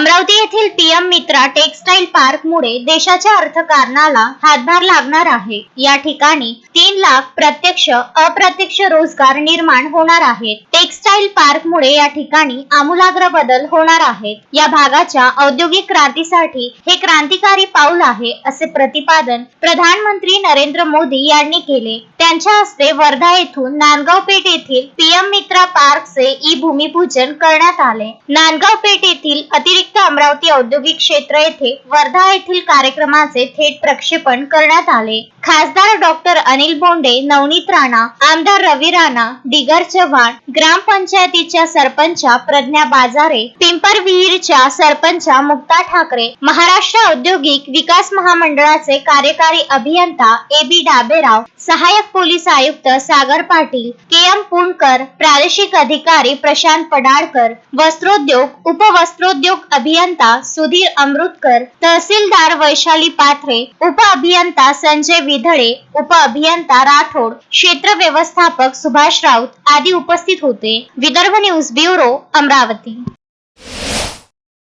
अमरावती येथील पीएम मित्रा textile park मुळे देशाच्या अर्थकारणाला हातभार लागणार आहे. या ठिकाणी तीन लाख प्रत्यक्ष अप्रत्यक्ष रोजगार निर्माण होणार आहेत. टेक्सटाईल पार्क मुळे या ठिकाणी आमूलाग्र बदल होणार आहेत. या भागाच्या औद्योगिक क्रांतीसाठी हे क्रांतिकारी पाऊल आहे असे प्रतिपादन प्रधानमंत्री नरेंद्र मोदी यांनी केले. त्यांच्या हस्ते वर्धा येथून नांदगाव पेठ येथील पीएम मित्रा पार्कचे ई भूमिपूजन करण्यात आले. नांदगाव पेठ येथील अतिरिक्त अमरावती औद्योगिक क्षेत्र येथे वर्धा येथील कार्यक्रमाचे थेट प्रक्षेपण करण्यात आले. खासदार डॉक्टर अनिल बोंडे नवनीत राणा आमदार रवी राणा दिगर चव्हाण ग्रामपंचायतीच्या सरपंचा प्रज्ञा बाजारे पिंपर विहीरच्या सरपंचा मुक्ता ठाकरे महाराष्ट्र औद्योगिक विकास महामंडळाचे कार्यकारी अभियंता ए बी डाबेराव सहाय्यक पोलीस आयुक्त सागर पाटील के एम पुणकर प्रादेशिक अधिकारी प्रशांत पडाळकर वस्त्रोद्योग उपवस्त्रोद्योग अभियंता सुधीर अमृतकर तहसीलदार वैशाली पाथरे उप अभियंता संजय विधळे उप अभियंता राठोड क्षेत्र व्यवस्थापक सुभाष राऊत आदी उपस्थित होते. Vidarbha news bureau Amravati.